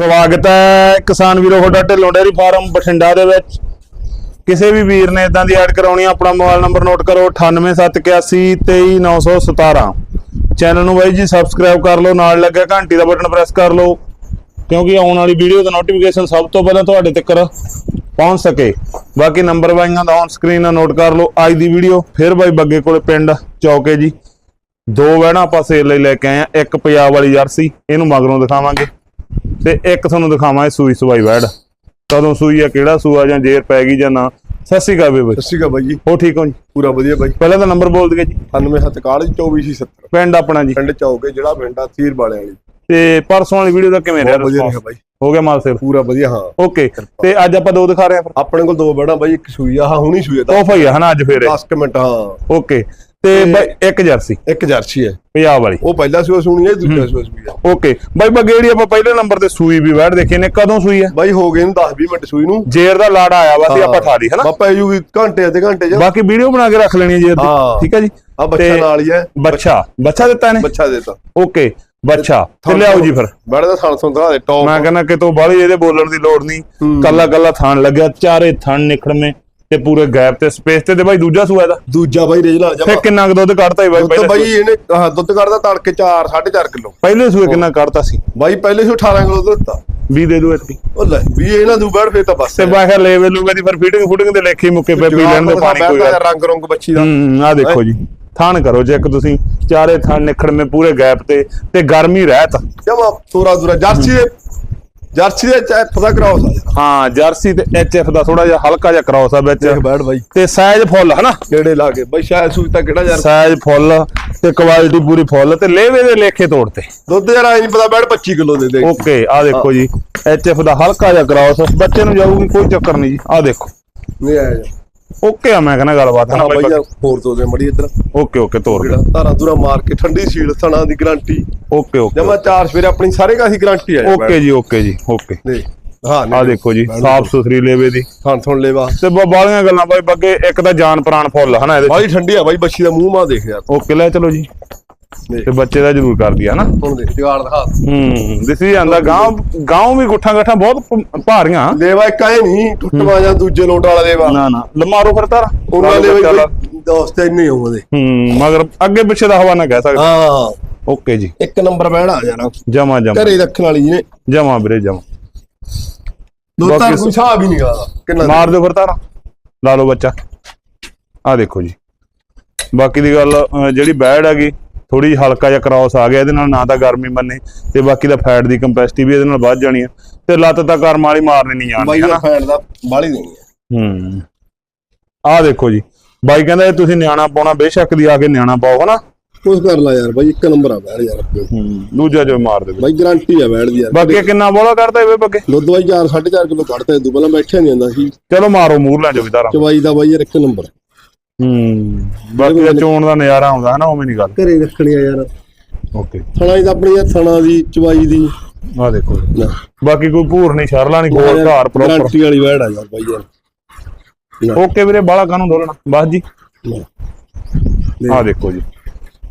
ਸਵਾਗਤ ਹੈ ਕਿਸਾਨ ਵੀਰੋ ਤੁਹਾਡਾ ਢਿੱਲੋਂ ਡੇਅਰੀ ਫਾਰਮ ਬਠਿੰਡਾ ਦੇ ਵਿੱਚ। ਕਿਸੇ ਵੀ ਵੀਰ ਨੇ ਇਦਾਂ ਦੀ ਐਡ ਕਰਾਉਣੀ ਆ, ਆਪਣਾ ਮੋਬਾਈਲ ਨੰਬਰ ਨੋਟ ਕਰੋ 9871823917 ਚੈਨਲ ਨੂੰ ਬਾਈ ਜੀ ਸਬਸਕ੍ਰਾਈਬ ਕਰ ਲਓ ਨਾਲ ਲੱਗਿਆ ਘੰਟੀ ਦਾ ਬਟਨ ਪ੍ਰੈਸ ਕਰ ਲਓ ਕਿਉਂਕਿ ਆਉਣ ਵਾਲੀ ਵੀਡੀਓ ਦਾ ਨੋਟੀਫਿਕੇਸ਼ਨ ਸਭ ਤੋਂ ਪਹਿਲਾਂ ਤੁਹਾਡੇ ਤੱਕ ਪਹੁੰਚ ਸਕੇ। ਬਾਕੀ ਨੰਬਰ ਬਾਈਆਂ ਦਾ ਔਨ ਸਕਰੀਨ ਆ ਨੋਟ ਕਰ ਲਓ ਅੱਜ ਦੀ ਵੀਡੀਓ ਫਿਰ ਬਾਈ ਬੱਗੇ ਕੋਲੇ ਪਿੰਡ ਚੌਕੇ ਜੀ। ਦੋ ਵਹਿਣਾ ਆਪਾਂ ਸੇਲ ਲਈ ਲੈ ਕੇ ਆਏ ਆ ਇੱਕ ਪੰਜਾਬ ਵਾਲੀ ਜਰਸੀ ਇਹਨੂੰ ਮਗਰੋਂ ਦਿਖਾਵਾਂਗੇ। ਤੇ ਇੱਕ ਤੁਹਾਨੂੰ ਦਿਖਾਵਾਂਗੇ ਸੂਈ ਸਵਾਈ ਵੈੜ। ਕਦੋਂ ਸੂਈ ਆ ਕਿਹੜਾ ਸੂਆ ਜਾਂ ਜੇਰ ਪੈ ਗਈ ਜਾਂ ਨਾ। ਸਤਿ ਸ਼੍ਰੀ ਅਕਾਲ ਬੇਬੇ। ਸਤਿ ਸ਼੍ਰੀ ਅਕਾਲ ਬਾਈ ਜੀ। ਹੋ ਠੀਕ ਹੋ ਜੀ? ਪੂਰਾ ਵਧੀਆ ਬਾਈ। ਪਹਿਲਾਂ ਤਾਂ ਨੰਬਰ ਬੋਲ ਦਈਏ ਜੀ। 9741 ਪਿੰਡ ਆਪਣਾ ਜੀ। ਪਿੰਡ ਚੌਕੇ ਜਿਹੜਾ ਪਿੰਡ ਆ ਤੀਰ ਵਾਲੇ। ਵਾਲੀ ਤੇ ਪਰਸੋਂ ਵਾਲੀ ਵੀਡੀਓ ਦਾ ਕਿਵੇਂ ਰਿਹਾ? ਬਾਈ। ਹੋ ਗਿਆ ਮਾਲ ਸੇਲ? ਪੂਰਾ ਵਧੀਆ ਹਾਂ। ਓਕੇ। ਤੇ ਅੱਜ ਆਪਾਂ ਦੋ ਦਿਖਾ ਰਹੇ ਆ ਆਪਣੇ ਕੋਲ ਦੋ ਬੜਾ ਬਾਈ ਇੱਕ ਸੂਈ ਆ ਹਾਂ ਹੁਣੀ ਸੂਈ ਆ ਤੋਹਫਾ ਹੀ ਆ ਹਨਾ ਅੱਜ ਫੇਰ। 10 ਮਿੰਟ ਹਾਂ। ਓਕੇ। ਤੇ ਬਾਈ ਇੱਕ ਜਰਸੀ। ਇੱਕ ਜਰਸੀ ਹੈ। ਪੰਜਾਬ ਵਾਲੀ। ਉਹ ਪਹਿਲਾ ਸੂਆ ਸੁਣੀ ਹੈ ਦੂਜਾ ਸੂਆ ਸੂਈ ਆ ਓਕੇ। ਬਾਈ ਬਗੇੜੀ ਆਪਾਂ ਪਹਿਲੇ ਨੰਬਰ ਤੇ ਸੂਈ ਵੀ ਵੈੜ ਦੇਖੀ ਨੇ ਕਦੋਂ ਸੂਈ ਆ? ਬਾਈ ਹੋ ਗਏ ਨੂੰ 10 20 ਮਿੰਟ ਸੂਈ ਨੂੰ। ਜੇਰ ਦਾ ਲਾੜਾ ਆਇਆ ਵਾ ਸੀ ਆਪਾਂ ਠਾੜੀ ਹਨਾ? ਬਾਪਾ ਜੂਗੀ ਘੰਟੇ ਅੱਧੇ ਘੰਟੇ ਚ। ਬਾਕੀ ਵੀਡੀਓ ਬਣਾ ਕੇ ਰੱਖ ਲੈਣੀ ਹੈ ਜੇਰ ਦੀ ਹਾਂ। ਠੀਕ ਹੈ ਜੀ? ਆ ਬੱਚਾ ਤੇ ਨਾਲ ਹੀ ਹੈ। ਬੱਚਾ। ਬੱਚਾ ਦਿੱਤਾ ਇਹਨੇ? ਬੱਚਾ ਦੇਤਾ। ਓਕੇ ਬੱਚਾ। ਤੇ ਲਿਆਓ ਜੀ ਫਿਰ। ਬੜਾ ਦਾ ਥਣ ਸੁਣ ਦੇ ਟੌਪ ਮੈਂ ਕਹਿੰਦਾ ਕਿਤੋਂ ਬਾਹਲੀ ਇਹਦੇ ਬੋਲਣ ਦੀ ਲੋੜ ਨਹੀਂ। ਕੱਲਾ ਕੱਲਾ ਥਾਣ ਲੱਗਿਆ ਚਾਰੇ ਥਣ ਨਿਖੜਵੇਂ। ਤੇ ਪੂਰੇ ਗੈਪ ਤੇ ਸਪੇਸ ਤੇ ਤੇ ਬਾਈ ਦੂਜਾ ਸੂਆ ਇਹਦਾ। ਦੂਜਾ ਬਾਈ ਰੇਜ ਨਾਲ ਫੇ ਜਮਾ ਕਿੰਨਾ ਕੁ ਦੁੱਧ ਕੱਢਤਾ ਹੀ ਬਾਈ ਦੁੱਧ ਪਹਿਲੇ ਬਾਈ? ਇਹਨੇ ਆਹ ਦੁੱਧ ਕੱਢਦਾ ਤੜਕੇ 4 4.5 ਕਿਲੋ। ਪਹਿਲੇ ਸੂਏ ਕਿੰਨਾ ਕੱਢਤਾ ਸੀ? ਬਾਈ ਪਹਿਲੇ ਸੂ 18 ਕਿਲੋ ਦੁੱਧ ਦਿੱਤਾ। 20 ਦੇ ਦੋ ਇਤਕੀ ਉਹ ਲੈ ਵੀ ਇਹਨਾਂ ਦੂ ਬੜ ਫੇਰ ਤਾਂ ਬਸ ਤੇ ਬਾਹਰ ਲੈਵਲ ਨੂੰ ਦੀ ਫਿਰ ਫੀਟਿੰਗ ਫੁਟਿੰਗ ਦੇ ਲੇਖੇ ਮੁੱਕੇ ਪੈ ਪੀ ਲੈਣ ਦੇ ਪਾਣੀ ਕੋਈ ਰੰਗ ਰੰਗ ਬੱਚੀ ਦਾ। ਹੂੰ ਆ ਦੇਖੋ ਜੀ। ਥਾਣ ਕਰੋ ਜੇ ਇੱਕ ਤੁਸੀਂ ਚਾਰੇ ਥਾਣ ਨਿਖੜਵੇਂ ਪੂਰੇ ਗੈਪ ਤੇ ਤੇ ਗਰਮੀ ਰਹਿਤ। ਜਮਾ ਤੋਰਾ ਦੂਰਾ ਜਰਸੀ ਦੇ ਜਰਸੀ ਦੇ ਫਦਾ ਕਰਾਓ ਸਾ ਹਾਂ ਜਰਸੀ ਤੇ ਐਚਐਫ ਦਾ ਥੋੜਾ ਜਿਹਾ ਹਲਕਾ ਜਿਹਾ ਕ੍ਰਾਸ ਆ ਵਿੱਚ। ਦੇਖ ਬੈਠ ਬਾਈ। ਤੇ ਸਾਈਜ਼ ਫੁੱਲ ਹਨਾ? ਕਿਹੜੇ ਲਾ ਕੇ? ਬਾਈ ਸ਼ਾਇਦ ਸੂਈ ਤਾਂ ਕਿਹੜਾ ਯਾਰ? ਸਾਈਜ਼ ਫੁੱਲ ਤੇ ਕੁਆਲਿਟੀ ਪੂਰੀ ਫੁੱਲ ਤੇ ਲੇਵੇ ਦੇ ਲੇਖੇ ਤੋੜਤੇ ਦੁੱਧ ਯਾਰ ਆਈ ਨਹੀਂ ਪਤਾ ਬੈਠ 25 ਕਿਲੋ ਦੇ ਦੇ। ਓਕੇ ਆ ਦੇਖੋ ਜੀ ਐਚਐਫ ਦਾ ਹਲਕਾ ਜਿਹਾ ਕ੍ਰਾਸ ਬੱਚੇ ਨੂੰ ਜਾਊਗੀ ਕੋਈ ਚੱਕਰ ਨਹੀਂ ਜੀ ਆ ਦੇਖੋ। ਨਹੀਂ ਆਇਆ ਯਾਰ। ਓਕੇ ਆ ਮੈਂ ਕਹਿੰਦਾ ਗੱਲਬਾਤ ਹਾਂ ਬਾਈ ਹੋਰ ਤੋਂ ਦੇ ਮੜੀ ਇੱਧਰ। ਓਕੇ ਓਕੇ ਤੋੜ ਜਿਹੜਾ ਧਾਰਾ ਧੂਰਾ ਮਾਰ ਕੇ ਠੰਡੀ ਸੀਲ ਥਣਾ ਦੀ ਗਾਰੰਟੀ। Okay okay. ਜਮਾ ਚਾਰ ਸਵੇਰੇ ਆਪਣੀ ਸਾਰੇ ਕਾਹੀ ਗਾਰੰਟੀ ਆ okay ji okay ji okay. ਹਾਂ ਆ ਦੇਖੋ ਜੀ ਸਾਫ਼ ਸੁਥਰੀ ਲੇਵੇ ਦੀ। ਥਣ ਥਣ ਲੈਵਾ। ਤੇ ਬ- ਬਾਹਲੀਆਂ ਗੱਲਾਂ ਬਾਈ ਬੱਗੇ ਇੱਕ ਤਾਂ ਜਾਨ ਪ੍ਰਾਣ ਫੁੱਲ ਹਨਾ ਇਹਦੇ। ਬਾਈ ਠੰਡੀ ਆ ਬਾਈ ਬੱਚੀ ਦਾ ਮੂੰਹ ਮਾ ਦੇਖ ਯਾਰ। ਓਕੇ ਲੈ ਚਲੋ ਜੀ। ਤੇ ਬੱਚੇ ਦਾ ਜ਼ਰੂਰ ਕਰਦੀ ਆ ਨਾ ਹੁਣ ਦੇਖ ਜਗਾੜ ਦਿਖਾ। ਹੂੰ ਦਿਸੀ ਜਾਂਦਾ ਗਾਂਵ ਗਾਂਵ ਵੀ ਗੁੱਠਾਂ ਗੱਠਾਂ ਬਹੁਤ ਭਾਰੀਆਂ। ਲੈਵਾ ਇੱਕ ਆਏ ਨਹੀਂ ਟੁੱਟਵਾ ਜਾਂ ਦੂਜੇ ਲੋਟ ਵਾਲਾ ਲੈਵਾ। ਨਾ ਨਾ ਲਮਾਰੋ ਫਿਰ ਤਾਰ ਉਹਨਾਂ ਦੇ ਬਈ ਦੋਸਤ ਇੰਨੇ ਹੋਵਦੇ ਹੂੰ ਮਗਰ ਅੱਗੇ ਪਿੱਛੇ ਦਾ ਹਵਾ ਨਾ ਕਹਿ ਸਕਦੇ। ਹਾਂ। ਓਕੇ ਜੀ। ਇੱਕ ਨੰਬਰ ਬਹਿਣਾ ਆ ਜਾਣਾ। ਜਮਾ ਜਮਾ। ਘਰੇ ਰੱਖਣ ਵਾਲੀ ਨੇ। ਜਮਾ ਵੀਰੇ ਜਮਾ। ਦੋਤਾਂ ਬਾਕੀ ਕੋਈ ਹਿਸਾਬ ਹੀ ਨਹੀਂ ਗਾ। ਕਿੰਨਾ ਮਾਰ ਦਿਓ ਫਿਰ ਤਾਰਾ ਲਾ ਲਓ ਬੱਚਾ। ਆ ਦੇਖੋ ਜੀ। ਬਾਕੀ ਦੀ ਗੱਲ ਅਹ, ਜਿਹੜੀ ਬੈਡ ਹੈਗੀ ਥੋੜੀ ਹਲਕਾ ਜਿਹਾ ਕ੍ਰਾਸ ਆ ਗਿਆ ਇਹਦੇ ਨਾਲ ਨਾ ਤਾਂ ਗਰਮੀ ਮੰਨੇ ਤੇ ਬਾਕੀ ਦਾ ਫੈਟ ਦੀ ਕੰਪੈਸਿਟੀ ਵੀ ਇਹਦੇ ਨਾਲ ਵੱਧ ਜਾਣੀ ਆ। ਤੇ ਲੱਤ ਤਾਂ ਕਰਮ ਵਾਲੀ ਮਾਰਨੀ ਨਹੀਂ ਬਾਈ ਜਾਣੀ ਦਾ ਫੈਨ ਦਾ ਬਾਲੀ ਦੇਣੀ ਹੈ ਹੂੰ। ਆ ਦੇਖੋ ਜੀ। ਬਾਈ ਕਹਿੰਦਾ ਇਹ ਤੁਸੀਂ ਨਿਆਣਾ ਪਾਉਣਾ ਬੇਸ਼ੱਕ ਦੀ ਆ ਕੇ ਨਿਆਣਾ ਪਾਓ ਹਨਾ? ਕੁਛ ਕਰ ਲੈ ਯਾਰ ਬਾਈ ਇੱਕ ਨੰਬਰ ਆ ਬੈੜ ਯਾਰ। ਹੂੰ ਦੂਜਾ ਜੋ ਮਾਰ ਦੇ ਬਾਈ ਗਾਰੰਟੀ ਆ ਬੈੜ ਦੀ ਯਾਰ। ਬਾਕੀ ਕਿੰਨਾ ਬੋਲਾ ਕਰਦਾ ਇਹ ਬੱਗੇ? ਦੁੱਧ ਬਾਈ 4 4.5 ਕਿਲੋ ਕੱਢਦਾ ਇਦੋਂ ਪਹਿਲਾਂ ਬੈਠਿਆ ਨਹੀਂ ਜਾਂਦਾ ਸੀ। ਚਲੋ ਮਾਰੋ ਮੂਰ ਲੈ ਜੋ ਵੀ ਤਾਰਾ। ਚਵਾਈ ਦਾ ਬਾਈ ਯਾਰ ਇੱਕ ਨੰਬਰ। ਹੂੰ ਬਾਕੀ ਦਾ ਚੋਣ ਦਾ ਨਜ਼ਾਰਾ ਆਉਂਦਾ ਹਨਾ ਉਵੇਂ ਨਹੀਂ ਗੱਲ। ਘਰੇ ਰੱਖਣੀ ਆ ਯਾਰ। ਓਕੇ। ਥਣਾ ਦੀ ਤਾਂ ਆਪਣੀ ਯਾਰ ਥਣਾ ਦੀ ਚਵਾਈ ਦੀ। ਆ ਦੇਖੋ। ਨਾ। ਬਾਕੀ ਕੋਈ ਭੂਰ ਨਹੀਂ ਸ਼ਰਲਾ ਨਹੀਂ ਗੋਲ ਘਾਰ ਪ੍ਰੋਪਰ ਗਾਰੰਟੀ ਵਾਲੀ ਬੈੜ ਆ ਯਾਰ ਬਾਈ ਯਾਰ। ਓਕੇ ਵੀਰੇ ਬਾਲਾ ਕਾਨੂੰ ਦੋਲਣਾ ਬਸ ਜੀ। ਨਾ। ਆ ਦੇਖੋ ਜੀ।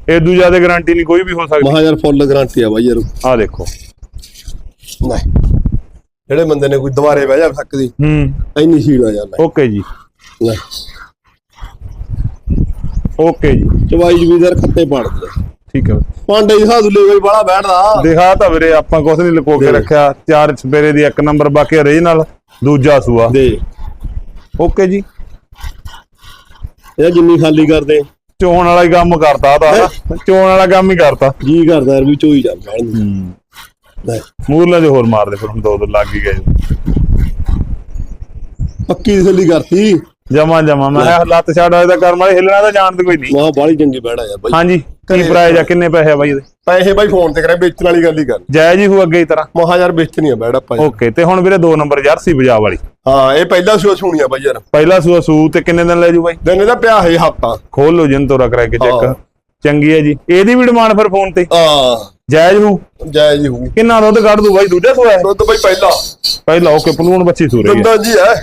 ਇਹ ਦੂਜਾ ਦੇ ਗਾਰੰਟੀ ਨਹੀਂ ਕੋਈ ਵੀ ਹੋ ਸਕਦੀ। ਮਹਾ ਯਾਰ ਫੁੱਲ ਗਾਰੰਟੀ ਆ ਬਾਈ ਯਾਰ। ਆ ਦੇਖੋ। ਨਹੀਂ। ਜਿਹੜੇ ਬੰਦੇ ਨੇ ਕੋਈ ਦੁਬਾਰੇ ਬਹਿ ਜਾ ਸਕਦੀ ਹੂੰ। ਇੰਨੀ ਸੀੜ ਆ ਯਾਰ ਓਕੇ ਜੀ। ਲੈ ਓਕੇ ਜੀ। ਚਵਾਈ ਜਵੀਦਰ ਖੱਤੇ ਪਾੜਦੇ ਠੀਕ ਹੈ। ਪਾਂਡੇ ਦੀ ਸਾਧੂ ਲੈ ਬਈ ਬੜਾ ਬੈਠਦਾ। ਦਿਖਾ ਤਾਂ ਵੀਰੇ ਆਪਾਂ ਕੁਛ ਨਹੀਂ ਲੁਕੋ ਕੇ ਰੱਖਿਆ। ਚਾਰ ਸਪੇਰੇ ਦੀ ਇੱਕ ਨੰਬਰ ਬਾਕੀ ਓਰੀਜਨਲ ਦੂਜਾ ਸੂਆ। ਦੇ। ਓਕੇ ਜੀ। ਇਹ ਜਿੰਨੀ ਖਾਲੀ ਕਰਦੇ। ਚੋਣ ਵਾਲਾ ਹੀ ਕੰਮ ਕਰਤਾ ਤਾਂ। ਚੋਣ ਵਾਲਾ ਕੰਮ ਹੀ ਕਰਤਾ। ਜੀ ਕਰਦਾ ਯਾਰ ਵੀ ਚੋਈ ਬੈਣ ਲੈ। ਮੂਰਲੇ ਦੇ ਹੋਰ ਮਾਰਦੇ ਫਿਰ ਹੁਣ ਦੋ ਦੋ ਲੱਗ ਹੀ ਗਏ। ਪੱਕੀ ਤਸੱਲੀ ਕਰਤੀ। ਜਮਾ ਜਮਾ। ਮੈਂ ਕਿਹਾ ਲੱਤ ਛੱਡ ਆਇਆ ਤਾਂ ਕਰਮ ਵਾਲੇ ਹਿੱਲਣਾ ਤਾਂ ਜਾਣਦੇ ਕੋਈ ਨਹੀਂ। ਵਾਹ ਬਾਲੀ ਚੰਗੀ ਬੈੜਾ ਯਾਰ ਬਾਈ। ਹਾਂਜੀ ਕੀ ਪ੍ਰਾਈਸ ਆ ਕਿੰਨੇ ਪੈਸੇ ਆ ਬਾਈ ਇਹਦੇ? ਪੈਸੇ ਬਾਈ ਫੋਨ ਤੇ ਕਰੇ ਵੇਚਣ ਵਾਲੀ ਗੱਲ ਹੀ ਕਰ। ਜਾਇਜ਼ ਹੀ ਹੋ ਅੱਗੇ ਹੀ ਤਰ੍ਹਾਂ। ਮਹਾ ਯਾਰ ਵੇਚਣੀ ਆ ਬੈੜ ਆਪਾਂ। ਓਕੇ ਤੇ ਹੁਣ ਵੀਰੇ ਦੋ ਨੰਬਰ ਜਰਸੀ ਪੰਜਾਬ ਵਾਲੀ। ਹਾਂ ਇਹ ਪਹਿਲਾ ਸੂਆ ਸੁਣੀਆ ਬਾਈ ਯਾਰ। ਪਹਿਲਾ ਸੂਆ ਸੂ ਤੇ ਕਿੰਨੇ ਦਿਨ ਲੈ ਜੂ ਬਾਈ? ਦਿਨ ਇਹਦਾ ਪਿਆ ਹੈ ਹਫਤਾ। ਖੋਲ ਲਓ ਜਿੰਨ ਤੋਰਾ ਕਰਾ ਕੇ ਹਾਂ। ਚੈੱਕ ਚੰਗੀ ਹੈ ਜੀ। ਇਹਦੀ ਵੀ ਡਿਮਾਂਡ ਫਿਰ ਫੋਨ ਤੇ? ਆ ਜਾਇਜ਼ ਹੋ ਜਾਇਜ਼ ਹੀ ਕਿੰਨਾ ਦੁੱਧ ਕੱਢ ਦੂ ਬਾਈ? ਦੂਜਾ ਸੂਆ ਹੈ? ਦੁੱਧ ਬਾਈ ਪਹਿਲਾ। ਪਹਿਲਾ ਓਕੇ ਪਲੂਣ ਬੱਚੀ ਸੂ ਰਹੀ ਹੈ। ਦੰਦਾ ਜੀ ਹੈ।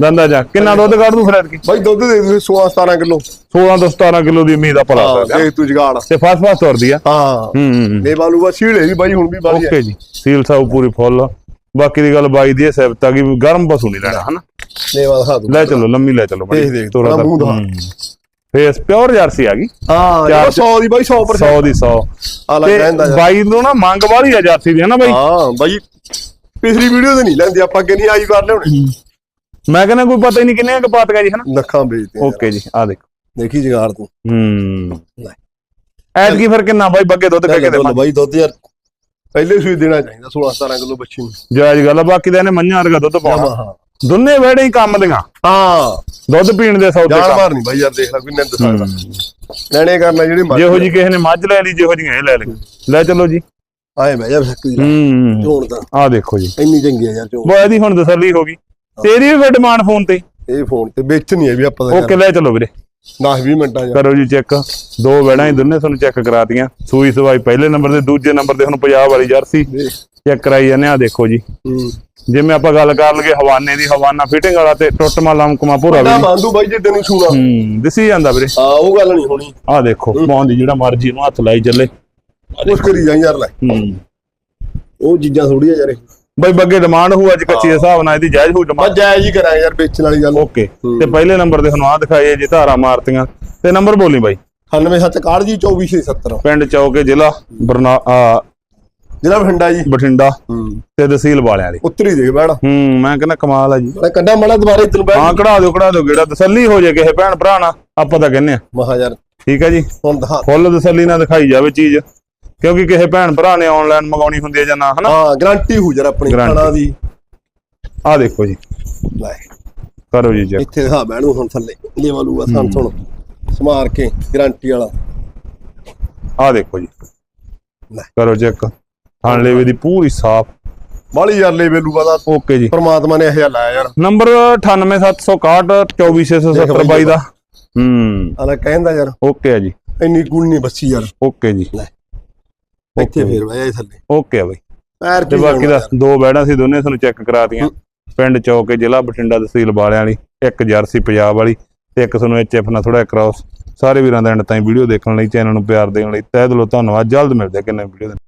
ਦੰਦਾ ਜਾ। ਕਿੰਨਾ ਦੁੱਧ ਕੱਢ ਦੂ ਫਿਰ ਐਤਕੀ? ਬਾਈ ਦੁੱਧ ਦੇ ਦੇ 16 17 ਕਿਲੋ। 16 ਤੋਂ 17 ਕਿਲੋ ਦੀ ਉਮੀਦ ਆ ਭਲਾ ਹਾਂ ਦੇਖ ਤੂੰ ਜਗਾੜ। ਤੇ ਫਾਸਟ ਫਾਸਟ ਤੁਰਦੀ ਆ। ਹਾਂ। ਹੂੰ ਇਹ ਬਾਲੂ ਬਾ ਸੀੜੇ ਵੀ ਬਾਈ ਹੁਣ ਵੀ ਬਾਲੀ ਓਕੇ ਜੀ। ਸੀਲ ਸਾਊ ਪੂਰੀ ਫੁੱਲ ਬਾਕੀ ਦੀ ਗੱਲ ਬਾਈ ਦੀ ਸਿਫਤ ਆ ਕਿ ਗਰਮ ਪਸ਼ੂ ਨਹੀਂ ਲੈਣਾ ਹਨਾ? ਲੇਵਾ ਦਿਖਾ ਦੂੰ ਲੈ ਚਲੋ ਲੰਮੀ ਲੈ ਚਲੋ ਦੇਖ ਦੇਖ, ਥੋੜ੍ਹਾ ਮੂੰਹ ਦਿਖਾ। ਫੇਸ ਪਿਓਰ ਜਰਸੀ ਆ ਗਈ। ਹਾਂ ਚਾਰ- 100 ਦੀ ਬਾਈ 100% 100 ਦੀ 100 ਆ ਲੈ ਕਹਿੰਦਾ ਬਾਈ ਨੂੰ ਨਾ ਮੰਗ ਵਾਲੀ ਆ ਜਰਸੀ ਦੀ ਹਨਾ ਬਾਈ? ਹਾਂ ਬਾਈ ਪਿਛਲੀ ਵੀਡੀਓ ਤੇ ਨਹੀਂ ਲੈਂਦੇ ਆਪਾਂ ਅੱਗੇ ਨਹੀਂ ਆਈ ਵਾਰ ਲਿਆਉਣੇ। ਮੈਂ ਕਹਿੰਦਾ ਕੋਈ ਪਤਾ ਹੀ ਨਹੀਂ ਕਿੰਨੇ ਕੁ ਪਾਤਗਾ ਜੀ ਹਨਾ? ਲੱਖਾਂ ਵੇਚਦੇ ਓਕੇ ਜੀ ਆ ਦੇਖੋ। ਦੇਖੀ ਜਗਾਰ ਤੂੰ। ਹੂੰ। ਐਤ ਕੀ ਫਿਰ ਕਿੰਨਾ ਬਾਈ ਬੱਗੇ ਦੁੱਧ ਕਹਿ ਕੇ ਦੇ ਬਾਈ ਦੁੱਧ ਯਾਰ ਪਹਿਲੇ ਸੂਈ ਦੇਣਾ ਚਾਹੀਦਾ 16 17 ਕਿਲੋ ਬੱਚੀ ਨੂੰ। ਜਾਇਜ਼ ਗੱਲ ਆ ਬਾਕੀ ਦਾ ਇਹਨੇ ਮੰਝਾਂ ਵਰਗਾ ਦੁੱਧ ਪਾਉਣਾ। ਹਾਂ ਦੋਨੇ ਵੇੜੇ ਹੀ ਕੰਮ ਦੀਆਂ। ਹਾਂ। ਦੁੱਧ ਪੀਣ ਦੇ ਸੌਦੇ ਜਾਨ ਮਾਰ ਨਹੀਂ ਬਾਈ ਯਾਰ ਦੇਖ ਲੈ ਕੋਈ ਨਿੰਦ ਸਕਦਾ ਲੈਣੇ ਕਰਨਾ ਜਿਹੜੇ ਮਰਜ਼ੀ ਜਿਹੋ ਜੀ ਕਿਸੇ ਨੇ ਮੱਝ ਲੈ ਲਈ ਜਿਹੋ ਜਿਹੀਆਂ ਇਹ ਲੈ ਲਈ ਲੈ ਚਲੋ ਜੀ। ਆਏ ਬਹਿ ਜਾ ਫੱਕੀ ਹੂੰ ਝੋਣ ਤਾਂ। ਆ ਦੇਖੋ ਜੀ। ਇੰਨੀ ਚੰਗੀ ਆ ਯਾਰ ਝੋਣ ਬੋ ਇਹਦੀ ਹੁਣ ਤਸੱਲੀ ਹੋ ਗਈ। ਤੇਰੀ ਵੀ ਫਿਰ ਡਿਮਾਂਡ ਫੋਨ ਤੇ। ਇਹ ਫੋਨ ਤੇ ਵੇਚਣੀ ਹੈ ਵੀ ਆਪਾਂ ਦਾ ਓਕੇ ਲੈ ਚਲੋ ਵੀਰੇ। 10 20 ਮਿੰਟਾਂ ਚ। ਕਰੋ ਜੀ ਚੈੱਕ। ਦੋ ਵੇੜਾਂ ਹੀ ਦੋਨੇ ਤੁਹਾਨੂੰ ਚੈੱਕ ਕਰਾਤੀਆਂ। ਸੂਈ ਸਵਾਈ ਪਹਿਲੇ ਨੰਬਰ ਤੇ ਦੂਜੇ ਨੰਬਰ ਤੇ ਹੁਣ ਪੰਜਾਬ ਵਾਲੀ ਜਰਸੀ। ਚੈੱਕ ਕਰਾਈ ਜਾਂਦੇ ਆ ਦੇਖੋ ਜੀ। ਜਿਵੇਂ ਆਪਾਂ ਗੱਲ ਕਰ ਲਗੇ ਹਵਾਨੇ ਦੀ ਹਵਾਨਾ ਫਿਟਿੰਗ ਵਾਲਾ ਤੇ ਟੁੱਟ ਮਾ ਲਮਕਮਾ ਪੂਰਾ ਵੀ। ਮੰਦੂ ਬਾਈ ਜੇ ਤੈਨੂੰ ਸੁਣਾ ਹੂੰ ਦਿਸੀ ਜਾਂਦਾ ਵੀਰੇ। ਹਾਂ ਉਹ ਗੱਲ ਨਹੀਂ ਹੋਣੀ। ਆ ਦੇਖੋ ਪਾਉਂਦੀ ਜਿਹੜਾ ਮਰਜ਼ੀ ਨੂੰ ਹੱਥ ਲਾਈ ਚੱਲੇ। ਕੁਛ ਕਰੀ ਜਾ ਯਾਰ ਲੈ। ਹੂੰ। ਉਹ ਚੀਜ਼ਾਂ ਥੋੜੀਆਂ ਯਾਰ ਬਈ ਬੱਗੇ ਡਿਮਾਂਡ ਹੋਊ ਅੱਜ ਕੱਚੀ ਦੇ ਹਿਸਾਬ ਨਾਲ ਇਹਦੀ ਜਾਇਜ਼ ਹੋਊ ਡਿਮਾਂਡ ਜਾਇਜ਼ ਹੀ ਕਰਾਂ ਯਾਰ ਵੇਚਣ ਵਾਲੀ ਗੱਲ। ਓਕੇ ਤੇ ਪਹਿਲੇ ਨੰਬਰ ਤੇ ਤੁਹਾਨੂੰ ਆ ਦਿਖਾਈਏ ਜੀ ਧਾਰਾ ਮਾਰਤੀਆਂ। ਤੇ ਨੰਬਰ ਬੋਲੀ ਬਾਈ। 97 ਸੱਤ ਕਾੜ ਜੀ 24670 ਪਿੰਡ ਚੌਕੇ ਜ਼ਿਲ੍ਹਾ ਬਰਨਾ ਆ, ਜਿਹੜਾ ਬਠਿੰਡਾ ਜੀ। ਬਠਿੰਡਾ ਹੂੰ। ਤੇ ਤਹਿਸੀਲ ਵਾਲਿਆਂ ਦੀ। ਉੱਤਰੀ ਦੇ ਬੈੜ ਹੂੰ ਮੈਂ ਕਹਿੰਦਾ ਕਮਾਲ ਆ ਜੀ। ਮੈਂ ਕੱਢਾ ਮੜਾ ਦੁਬਾਰੇ ਤੈਨੂੰ ਬੈਠ ਹਾਂ ਕਢਾ ਦਿਓ ਕਢਾ ਦਿਓ ਗੇੜਾ ਤਸੱਲੀ ਹੋ ਜੇ ਕਿਸੇ ਭੈਣ ਭਰਾ ਨਾਲ ਆਪਾਂ ਤਾਂ ਕਹਿੰਨੇ ਆ। ਮਹਾ ਯਾਰ ਠੀਕ ਹੈ ਜੀ? ਹੁਣ ਫੁੱਲ ਤਸੱਲੀ ਨਾਲ ਦਿਖਾਈ ਜਾਵੇ ਚੀਜ਼। ਕਿਉਂਕਿ ਕਿਸੇ ਭੈਣ ਭਰਾ ਨੇ ਆਨਲਾਈਨ ਮੰਗਾਉਣੀ ਹੁੰਦੀ ਹੈ ਜਾਂ ਨਾ ਹਨਾ? ਹਾਂ ਗਾਰੰਟੀ ਹੋ ਯਾਰ ਆਪਣੀ Guarantee। ਖਾਣਾ ਦੀ ਆ ਦੇਖੋ ਜੀ। ਲੈ। ਕਰੋ ਜੀ ਚੈੱਕ ਇੱਥੇ ਦਿਖਾ ਬੈਣੂ ਹੁਣ ਥੱਲੇ। ਲੇਵਾ ਲੂਆ ਸਾਂ ਸੁਣ। ਸਮਾਰ ਕੇ ਗਾਰੰਟੀ ਵਾਲਾ। ਆ ਦੇਖੋ ਜੀ। ਲੈ। ਕਰੋ ਚੈੱਕ ਥਾਣ ਲੇਵੇ ਦੀ ਪੂਰੀ ਸਾਫ਼। ਬਾਲੀ ਯਾਰ ਲੇਵੇ ਲੂਆ ਦਾ ਓਕੇ ਜੀ। ਪਰਮਾਤਮਾ ਨੇ ਇਹ ਜਿਹਾ ਲਾਇਆ ਯਾਰ। ਨੰਬਰ 98761 24670 ਬਾਈ ਦਾ। ਹੂੰ। ਕਹਿੰਦਾ ਯਾਰ। ਓਕੇ ਆ ਜੀ। ਇੰਨੀ ਗੁਣ ਨਹੀਂ ਬੱਚੀ ਯਾਰ। ਓਕੇ ਜੀ। ਇੱਥੇ ਫੇਰ ਜਾ। ਥੱਲੇ। ਓਕੇ ਆ ਬਾਈ। ਪੈਰ ਤੇ ਬਾਕੀ ਦਾ ਦੋ ਬੈੜਾਂ ਸੀ ਦੋਨੇ ਤੁਹਾਨੂੰ ਚੈੱਕ ਕਰਾਤੀਆਂ। ਪਿੰਡ ਚੌਕੇ ਜ਼ਿਲ੍ਹਾ ਬਠਿੰਡਾ ਤਹਿਸੀਲ ਵਾਲਿਆਂ ਵਾਲੀ ਇੱਕ ਜਰਸੀ ਪੰਜਾਬ ਵਾਲੀ ਤੇ ਇੱਕ ਤੁਹਾਨੂੰ ਐਚਐਫ ਨਾਲ ਥੋੜਾ ਕ੍ਰਾਸ ਸਾਰੇ ਵੀਰਾਂ ਦਾ ਐਂਡ ਤਾਈਂ ਵੀਡੀਓ ਦੇਖਣ ਲਈ ਚੈਨਲ ਨੂੰ ਪਿਆਰ ਦੇਣ ਲਈ। ਤਹਿ ਦਿਲੋਂ ਧੰਨਵਾਦ। ਜਲਦ ਮਿਲਦੇ ਕਿੰਨੇ ਵੀਡੀਓ